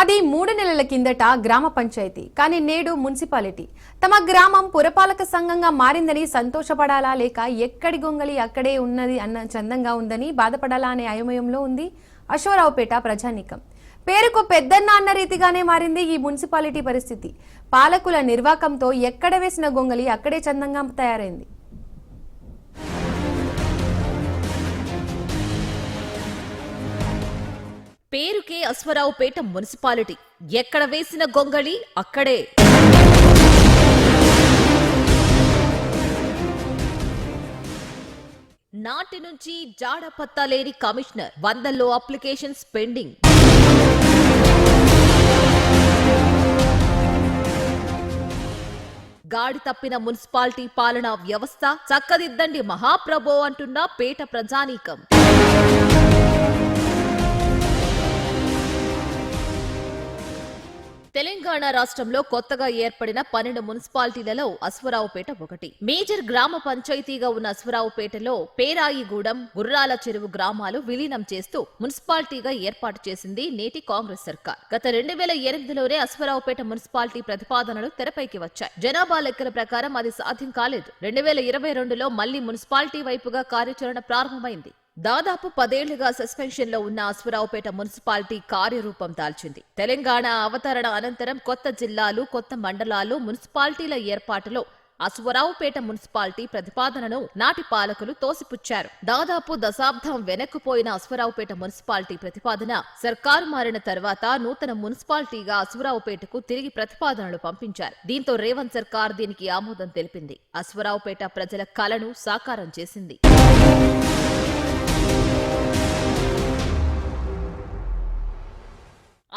అది మూడు నెలల కిందట గ్రామ పంచాయతీ కానీ నేడు మున్సిపాలిటీ. తమ గ్రామం పురపాలక సంఘంగా మారిందని సంతోషపడాలా లేక ఎక్కడి గొంగలి అక్కడే ఉన్నది అన్న చందంగా ఉందని బాధపడాలా అనే అయోమయంలో ఉంది అశ్వరావుపేట ప్రజానీకం. పేరుకు పెద్దన్న అన్న రీతిగానే మారింది ఈ మున్సిపాలిటీ పరిస్థితి. పాలకుల నిర్వాకంతో ఎక్కడ వేసిన గొంగలి అక్కడే చందంగా తయారైంది. పేరుకే అశ్వరావుపేట మున్సిపాలిటీ. ఎక్కడ వేసిన గొంగళి అక్కడే. నాటి నుంచి జాడపత్త లేని కమిషనర్ వందల్లో అప్లికేషన్స్ పెండింగ్. గాడి తప్పిన మున్సిపాలిటీ పాలనా వ్యవస్థ చక్కదిద్దండి మహాప్రభో అంటున్న పేట ప్రజానీకం. తెలంగాణ రాష్ట్రంలో కొత్తగా ఏర్పడిన పన్నెండు మున్సిపాలిటీలలో అశ్వరావుపేట ఒకటి. మేజర్ గ్రామ పంచాయతీగా ఉన్న అశ్వరావుపేటలో పేరాయిగూడెం గుర్రాల చెరువు గ్రామాలు విలీనం చేస్తూ మున్సిపాలిటీగా ఏర్పాటు చేసింది నేటి కాంగ్రెస్ సర్కార్. గత రెండు వేల ఎనిమిదిలోనే అశ్వరావుపేట మున్సిపాలిటీ ప్రతిపాదనలు తెరపైకి వచ్చాయి. జనాభా లెక్కల ప్రకారం అది సాధ్యం కాలేదు. రెండు వేల ఇరవై రెండులో మళ్ళీ మున్సిపాలిటీ వైపుగా కార్యాచరణ ప్రారంభమైంది. దాదాపు పదేళ్ళుగా సస్పెన్షన్లో ఉన్న అశ్వరావుపేట మున్సిపాలిటీ కార్యరూపం దాల్చింది. తెలంగాణ అవతరణ అనంతరం కొత్త జిల్లాలు కొత్త మండలాలు మున్సిపాలిటీల ఏర్పాటులో అశ్వరావుపేట మున్సిపాలిటీ ప్రతిపాదనను నాటి పాలకులు తోసిపుచ్చారు. దాదాపు దశాబ్దం వెనక్కుపోయిన అశ్వరావుపేట మున్సిపాలిటీ ప్రతిపాదన సర్కారు మారిన తర్వాత నూతన మున్సిపాలిటీగా అశ్వరావుపేటకు తిరిగి ప్రతిపాదనలు పంపించారు. దీంతో రేవంత్ సర్కార్ దీనికి ఆమోదం తెలిపింది. అశ్వరావుపేట ప్రజల కలను సాకారం చేసింది.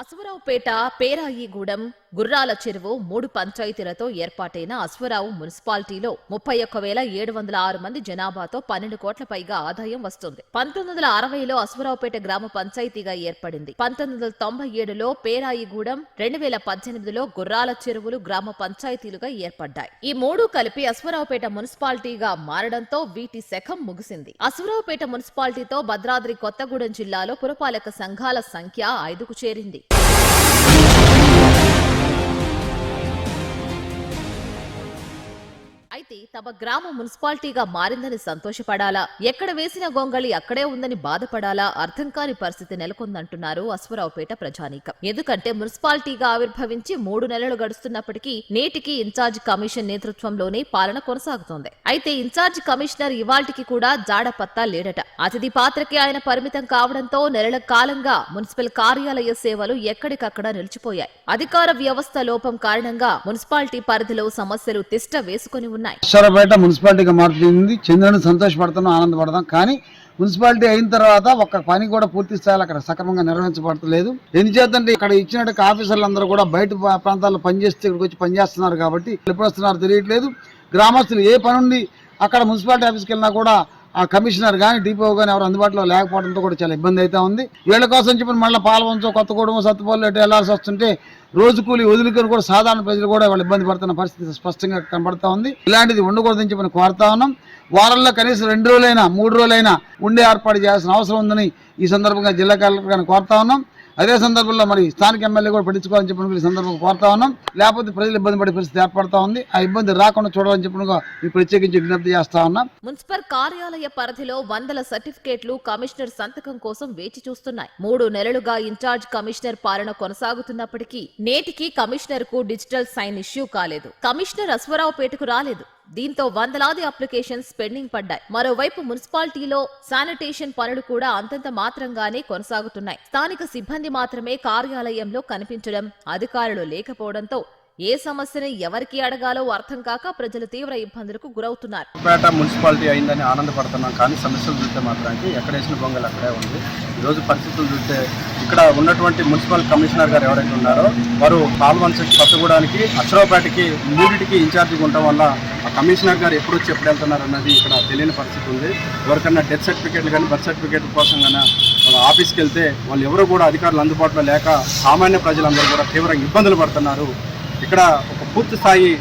అశ్వరావుపేట పేరాయిగూడెం గుర్రాల చెరువు మూడు పంచాయతీలతో ఏర్పాటైన అశ్వరావు మున్సిపాలిటీలో ముప్పై ఒక్క వేల ఏడు వందల ఆరు మంది జనాభాతో పన్నెండు కోట్ల పైగా ఆదాయం వస్తుంది. పంతొమ్మిది వందల అరవైలో అశ్వరావుపేట గ్రామ పంచాయతీగా ఏర్పడింది. పంతొమ్మిది వందల తొంభై ఏడులో పేరాయిగూడెం రెండు వేల పద్దెనిమిదిలో గుర్రాల చెరువులు గ్రామ పంచాయతీలుగా ఏర్పడ్డాయి. ఈ మూడు కలిపి అశ్వరావుపేట మున్సిపాలిటీగా మారడంతో వీటి శకం ముగిసింది. అశ్వరావుపేట మున్సిపాలిటీతో భద్రాద్రి కొత్తగూడెం జిల్లాలో పురపాలక సంఘాల సంఖ్య ఐదుకు చేరింది. అయితే తమ గ్రామ మున్సిపాలిటీగా మారిందని సంతోషపడాలా? ఎక్కడ వేసిన గొంగళి అక్కడే ఉందని బాధపడాలా? అర్థం కాని పరిస్థితి నెలకొందంటున్నారు అశ్వరావుపేట ప్రజానీకం. ఎందుకంటే మున్సిపాలిటీగా ఆవిర్భవించి మూడు నెలలు గడుస్తున్నప్పటికీ నేటికి ఇన్ఛార్జ్ కమిషన్ నేతృత్వంలోనే పాలన కొనసాగుతోంది. అయితే ఇన్ఛార్జ్ కమిషనర్ ఇవాల్టికి కూడా జాడ పత్తా లేడట. అతిథి పాత్రకి ఆయన పరిమితం కావడంతో నెలల కాలంగా మున్సిపల్ కార్యాలయ సేవలు ఎక్కడికక్కడ నిలిచిపోయాయి. అధికార వ్యవస్థ లోపం కారణంగా మున్సిపాలిటీ పరిధిలో సమస్యలు తిష్ట వేసుకుని ఉన్నాయి. అక్షరపేట మున్సిపాలిటీగా మారుతుంది. చంద్రుని సంతోషపడుతున్నాం ఆనందపడతాం కానీ మున్సిపాలిటీ అయిన తర్వాత ఒక్క పని కూడా పూర్తి స్థాయిలో అక్కడ సక్రమంగా నిర్వహించబడలేదు ఎందుచేతంటే ఇక్కడ ఇచ్చినట్టు ఆఫీసర్లు అందరూ కూడా బయట ప్రాంతాల్లో పనిచేస్తే ఇక్కడికి వచ్చి పనిచేస్తున్నారు కాబట్టి ఎప్పుడు వస్తున్నారో తెలియట్లేదు. గ్రామస్తులు ఏ పని ఉండి అక్కడ మున్సిపాలిటీ ఆఫీస్కి వెళ్ళినా కూడా ఆ కమిషనర్ కానీ డిపో కానీ ఎవరు అందుబాటులో లేకపోవడంతో కూడా చాలా ఇబ్బంది అయితే ఉంది. వీళ్ళ కోసం చెప్పిన మళ్ళీ పాలవంచో కొత్తగూడెం సత్తుపల్లి అటు వెళ్ళాల్సి వస్తుంటే రోజు కూలి వదులుకొని కూడా సాధారణ ప్రజలు కూడా వాళ్ళు ఇబ్బంది పడుతున్న పరిస్థితి స్పష్టంగా కనబడతా ఉంది. ఇలాంటిది ఉండకూడదని చెప్పి కోరుతా ఉన్నాం. వారంలో కనీసం రెండు రోజులైనా మూడు రోజులైనా ఉండే ఏర్పాటు చేయాల్సిన అవసరం ఉందని ఈ సందర్భంగా జిల్లా కలెక్టర్ గారిని కోరుతా ఉన్నాం. అదే సందర్భంలో మరి స్థానిక ఎమ్మెల్యే కూడా పట్టించుకోవాలని చెప్పిన ఈ సందర్భంగా కోరుతా ఉన్నాం. లేకపోతే ప్రజలు ఇబ్బంది పడే పరిస్థితి ఏర్పడతా ఉంది. ఆ ఇబ్బంది రాకుండా చూడాలని చెప్పిన ప్రత్యేకించి విజ్ఞప్తి చేస్తా ఉన్నాం. మున్సిపల్ కార్యాలయ పరిధిలో వందల సర్టిఫికేట్లు కమిషనర్ సంతకం కోసం వేచి చూస్తున్నాయి. మూడు నెలలుగా ఇన్ఛార్జ్ కమిషనర్ పాలన కొనసాగుతున్నప్పటికీ నేటికి కమిషనర్కు డిజిటల్ సైన్ ఇష్యూ కాలేదు. కమిషనర్ అశ్వరావుపేటకు రాలేదు. దీంతో వందలాది అప్లికేషన్స్ పెండింగ్ పడ్డాయి. మరోవైపు మున్సిపాలిటీలో శానిటేషన్ పనులు కూడా అంతంత మాత్రంగానే కొనసాగుతున్నాయి. స్థానిక సిబ్బంది మాత్రమే కార్యాలయంలో కనిపించడం అధికారులు లేకపోవడంతో ఏ సమస్యని ఎవరికి అడగాలో అర్థం కాక ప్రజలు తీవ్ర ఇబ్బందులకు గురవుతున్నారు. పేట మున్సిపాలిటీ అయిందని ఆనందపడుతున్నాం కానీ సమస్యలు చూస్తే మాత్రానికి ఎక్కడ వేసిన బొంగలు అక్కడే ఉంది. ఈరోజు పరిస్థితులు చూస్తే ఇక్కడ ఉన్నటువంటి మున్సిపల్ కమిషనర్ గారు ఎవరైతే ఉన్నారో వారు పాల్వంచ కొత్తగూడానికి అక్షరావుపేటకి మూడింటికి ఇన్ఛార్జిగా ఉండటం వల్ల ఆ కమిషనర్ గారు ఎప్పుడు వచ్చి ఎప్పుడు వెళ్తున్నారు అన్నది ఇక్కడ తెలియని పరిస్థితి ఉంది. ఎవరికన్నా డెత్ సర్టిఫికేట్లు కానీ బర్త్ సర్టిఫికేట్ కోసం కానీ వాళ్ళ ఆఫీస్కి వెళ్తే వాళ్ళు ఎవరు కూడా అధికారులు అందుబాటులో లేక సామాన్య ప్రజలందరూ కూడా తీవ్రంగా ఇబ్బందులు పడుతున్నారు. ఇక్కడ ఒక పూర్తి స్థాయి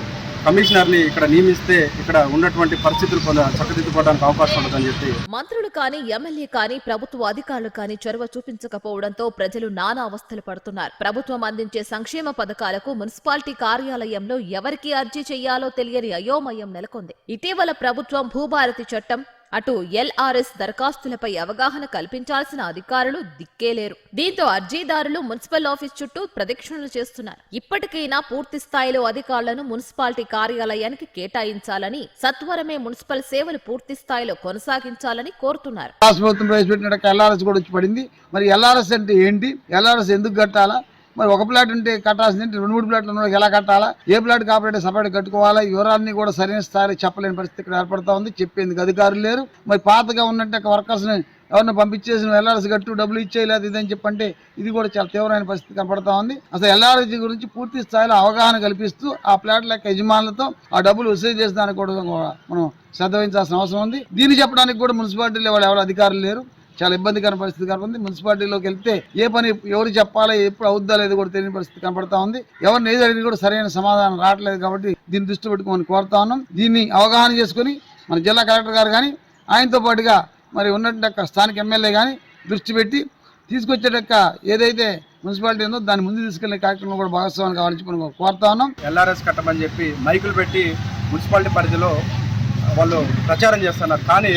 కమిషనర్ని ఇక్కడ నియమిస్తే ఇక్కడ ఉన్నటువంటి పరిస్థితులు కొంత చక్కదిద్దుకోవడానికి అవకాశం ఉంటుందని చెప్పి మంత్రులు కానీ ఎమ్మెల్యే కానీ ప్రభుత్వ అధికారులు కానీ చొరవ చూపించకపోవడంతో ప్రజలు నానా అవస్థలు పడుతున్నారు. ప్రభుత్వం అందించే సంక్షేమ పథకాలకు మున్సిపాలిటీ కార్యాలయంలో ఎవరికి అర్జీ చేయాలో తెలియని అయోమయం నెలకొంది. ఇటీవల ప్రభుత్వం భూభారతి చట్టం అటు ఎల్ఆర్ఎస్ దరఖాస్తులపై అవగాహన కల్పించాల్సిన అధికారులు దిక్కేలేరు. దీంతో అర్జీదారులు మున్సిపల్ ఆఫీస్ చుట్టూ ప్రదక్షిణలు చేస్తున్నారు. ఇప్పటికైనా పూర్తి స్థాయిలో అధికారులను మున్సిపాలిటీ కార్యాలయానికి కేటాయించాలని సత్వరమే మున్సిపల్ సేవలు పూర్తి స్థాయిలో కొనసాగించాలని కోరుతున్నారు. ప్రవేశపెట్టిన ఎల్ఆర్ఎస్ కూడా వచ్చి పడింది. మరి ఎల్ఆర్ఎస్ అంటే ఏంటి? ఎల్ఆర్ఎస్ ఎందుకు కట్టాలా? మరి ఒక ప్లాట్ ఉంటే కట్టాల్సింది రెండు మూడు ప్లాట్లు ఉన్న ఎలా కట్టాలా? ఏ ప్లాట్ కాపరేటర్ సపరేట్ కట్టుకోవాలా? వివరాన్ని కూడా సరైన స్థాయిలో చెప్పలేని పరిస్థితి ఇక్కడ ఏర్పడతా ఉంది. చెప్పేందుకు అధికారులు లేరు. మరి పాతగా ఉన్నట్టు వర్కర్స్ని ఎవరిని పంపించేసి ఎల్ఆర్ఎస్ కట్టు డబ్బులు ఇచ్చే లేదా ఇదని చెప్పంటే ఇది కూడా చాలా తీవ్రమైన పరిస్థితి కనపడతా ఉంది. అసలు ఎల్ఆర్ఎస్ గురించి పూర్తి స్థాయిలో అవగాహన కల్పిస్తూ ఆ ప్లాట్ల యొక్క యజమానులతో ఆ డబ్బులు వసూలు చేసేదానికి కూడా మనం శ్రద్ధ వహించాల్సిన అవసరం ఉంది. దీన్ని చెప్పడానికి కూడా మున్సిపాలిటీలో వాళ్ళు ఎవరు అధికారులు లేరు. చాలా ఇబ్బందికర పరిస్థితి కనపడుతుంది. మున్సిపాలిటీలోకి వెళ్తే ఏ పని ఎవరు చెప్పాలో ఎప్పుడు అవుద్దా లేదు కూడా తెలియని పరిస్థితి కనపడతా ఉంది. ఎవరిని ఏది అడిగి కూడా సరైన సమాధానం రావట్లేదు కాబట్టి దీన్ని దృష్టి పెట్టుకోమని కోరుతా ఉన్నాం. దీన్ని అవగాహన చేసుకుని మన జిల్లా కలెక్టర్ గారు కానీ ఆయనతో పాటుగా మరి ఉన్నట్టు స్థానిక ఎమ్మెల్యే కానీ దృష్టి పెట్టి తీసుకొచ్చేటక్క ఏదైతే మున్సిపాలిటీ ఉందో దాన్ని ముందు తీసుకెళ్ళే కార్యక్రమం కూడా భాగస్వామి కావాలని చెప్పి కోరుతా ఉన్నాం. ఎల్ఆర్ఎస్ కట్టమని చెప్పి మైకులు పెట్టి మున్సిపాలిటీ పరిధిలో వాళ్ళు ప్రచారం చేస్తున్నారు. కానీ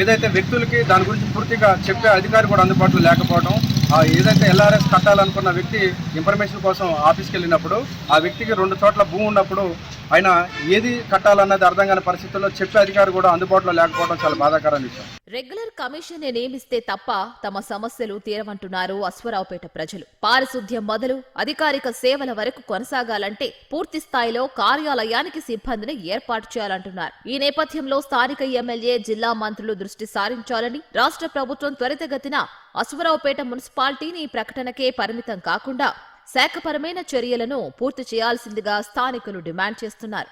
ఏదైతే వ్యక్తులకి దాని గురించి పూర్తిగా చెప్పే అధికారి కూడా అందుబాటులో లేకపోవడం ఆ ఏదైతే ఎల్ఆర్ఎస్ కట్టాలనుకున్న వ్యక్తి ఇన్ఫర్మేషన్ కోసం ఆఫీస్కి వెళ్ళినప్పుడు ఆ వ్యక్తికి రెండు చోట్ల భూమి ఉన్నప్పుడు ఆయన ఏది కట్టాలన్నది అర్థం కాని పరిస్థితుల్లో చెప్పే అధికారి కూడా అందుబాటులో లేకపోవడం చాలా బాధాకరమైన విషయం. రెగ్యులర్ కమిషన్ నియమిస్తే తప్ప తమ సమస్యలు తీరవంటున్నారు అశ్వరావుపేట ప్రజలు. పారిశుద్ధ్యం మొదలు అధికారిక సేవల వరకు కొనసాగాలంటే పూర్తి స్థాయిలో కార్యాలయానికి సిబ్బందిని ఏర్పాటు చేయాలంటున్నారు. ఈ నేపథ్యంలో స్థానిక ఎమ్మెల్యే జిల్లా మంత్రులు దృష్టి సారించాలని రాష్ట్ర ప్రభుత్వం త్వరితగతిన అశ్వరావుపేట మున్సిపాలిటీని ప్రకటనకే పరిమితం కాకుండా శాఖపరమైన చర్యలను పూర్తి చేయాల్సిందిగా స్థానికులు డిమాండ్ చేస్తున్నారు.